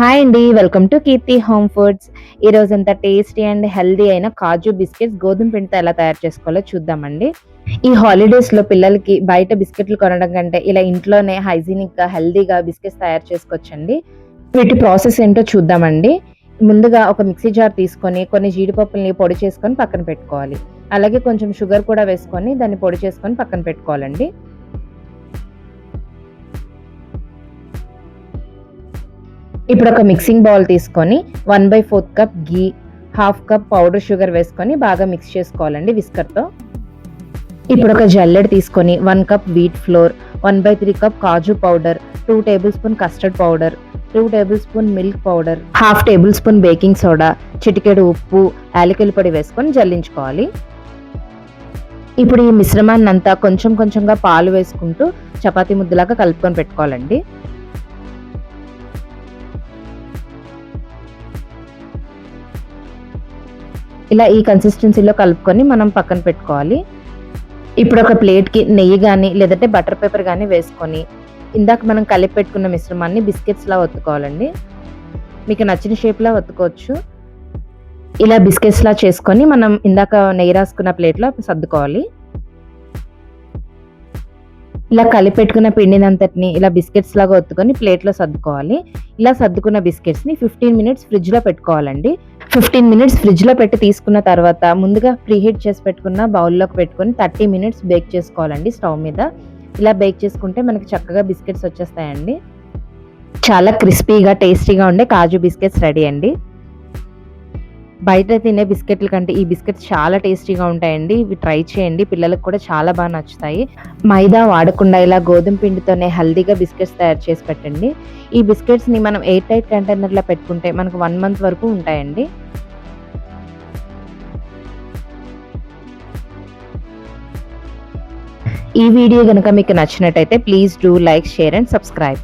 Hi అండి welcome to Keerthi home foods ఈ రోజు టేస్టీ అండ్ హెల్దీ అయిన కాజు బిస్కెట్స్ గోధుమ పిండితో ఎలా తయారు చేసుకోవాలో చూద్దామండి. ఈ హాలిడేస్లో పిల్లలకి బయట బిస్కెట్లు కొనడం కంటే ఇలా ఇంట్లోనే హైజీనిక్గా హెల్దీగా బిస్కెట్స్ తయారు చేసుకోవచ్చండి. వీటి ప్రాసెస్ ఏంటో చూద్దామండి. ముందుగా ఒక మిక్సీ జార్ తీసుకొని కొన్ని జీడిపప్పుల్ని పొడి చేసుకొని పక్కన పెట్టుకోవాలి. అలాగే కొంచెం షుగర్ కూడా వేసుకొని దాన్ని పొడి చేసుకొని పక్కన పెట్టుకోవాలండి. ఇప్పుడు ఒక మిక్సింగ్ బౌల్ తీసుకొని one by fourth cup ghee half cup powder sugar వేసుకొని బాగా మిక్స్ చేసుకోవాలండి విస్కర్తో. ఇప్పుడు ఒక జల్లెడ తీసుకొని one cup wheat flour one by three cup kaju powder two tablespoon custard powder two tablespoon milk powder half tablespoon baking soda చిటికెడు ఉప్పు యాలకుల పొడి వేసుకొని జల్లించుకోవాలి. ఇప్పుడు ఈ మిశ్రమాన్ని అంతా కొంచెం కొంచెంగా పాలు వేసుకుంటూ చపాతీ ముద్దలాగా కలుపుకొని పెట్టుకోవాలండి. ఇలా ఈ కన్సిస్టెన్సీలో కలుపుకొని మనం పక్కన పెట్టుకోవాలి. ఇప్పుడు ఒక ప్లేట్కి నెయ్యి కానీ లేదంటే బటర్ పేపర్ కానీ వేసుకొని ఇందాక మనం కలిపి పెట్టుకున్న మిశ్రమాన్ని బిస్కెట్స్లా ఒత్తుకోవాలండి. మీకు నచ్చిన షేప్లా ఒత్తుకోవచ్చు. ఇలా బిస్కెట్స్లా చేసుకొని మనం ఇందాక నెయ్యి రాసుకున్న ప్లేట్లో సర్దుకోవాలి. ఇలా కలిపి పెట్టుకున్న పిండినంతటిని ఇలా బిస్కెట్స్ లాగా ఒత్తుకొని ప్లేట్లో సర్దుకోవాలి. ఇలా సర్దుకున్న బిస్కెట్స్ని ఫిఫ్టీన్ మినిట్స్ ఫ్రిడ్జ్లో పెట్టుకోవాలండి. ఫిఫ్టీన్ మినిట్స్ ఫ్రిడ్జ్లో పెట్టి తీసుకున్న తర్వాత ముందుగా ప్రీహీట్ చేసి పెట్టుకున్న బౌల్లోకి పెట్టుకొని థర్టీ మినిట్స్ బేక్ చేసుకోవాలండి స్టవ్ మీద. ఇలా బేక్ చేసుకుంటే మనకి చక్కగా బిస్కెట్స్ వచ్చేస్తాయండి. చాలా క్రిస్పీగా టేస్టీగా ఉండే కాజు బిస్కెట్స్ రెడీ అండి. బయట తినే బిస్కెట్ల కంటే ఈ బిస్కెట్స్ చాలా టేస్టీగా ఉంటాయండి. ఇవి ట్రై చేయండి. పిల్లలకు కూడా చాలా బాగా నచ్చుతాయి. మైదా వాడకుండా ఇలా గోధుమ పిండితోనే హెల్దీగా బిస్కెట్స్ తయారు చేసి పెట్టండి. ఈ బిస్కెట్స్ని మనం ఎయిర్ టైట్ కంటైనర్లో పెట్టుకుంటే మనకు వన్ మంత్ వరకు ఉంటాయండి. ఈ వీడియో కనుక మీకు నచ్చినట్టయితే please do like share and subscribe.